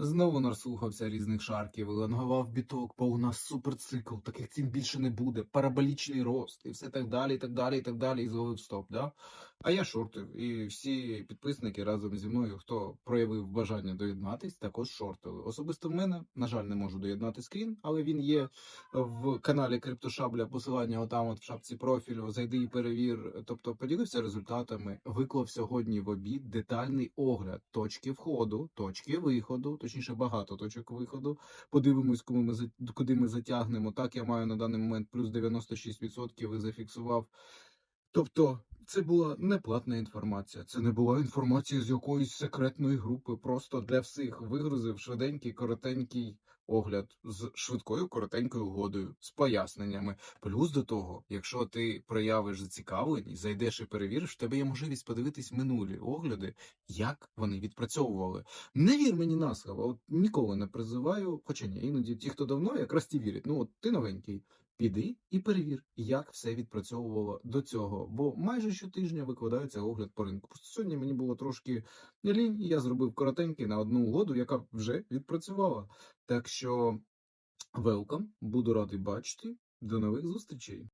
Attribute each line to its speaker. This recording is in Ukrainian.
Speaker 1: Знову наслухався різних шарків, лангував біток, бо у нас суперцикл, таких цін більше не буде, параболічний рост і все так далі, і так далі, і так далі, і зловив стоп, да? А я шортив, і всі підписники разом зі мною, хто проявив бажання доєднатись, також шортили. Особисто в мене, на жаль, не можу доєднати скрін, але він є в каналі Криптошабля, посилання отам от в шапці профілю, зайди і перевір. Тобто поділився результатами, виклав сьогодні в обід детальний огляд точки входу, точки виходу, точніше багато точок виходу. Подивимось, кому ми куди ми затягнемо. Так, я маю на даний момент плюс 96% і зафіксував. Тобто, це була не платна інформація, це не була інформація з якоїсь секретної групи. Просто для всіх вигрузив швиденький, коротенький огляд з швидкою коротенькою угодою, з поясненнями. Плюс до того, якщо ти проявиш зацікавленість, зайдеш і перевіриш, в тебе є можливість подивитись минулі огляди, як вони відпрацьовували. Не вір мені на слово, от ніколи не призиваю, хоча ні, іноді ті, хто давно, якраз ті вірять. Ну от ти новенький. Піди і перевір, як все відпрацьовувало до цього, бо майже щотижня викладається огляд по ринку. Просто сьогодні мені було трошки лінь, і я зробив коротенький на одну угоду, яка вже відпрацювала. Так що welcome, буду радий бачити. До нових зустрічей.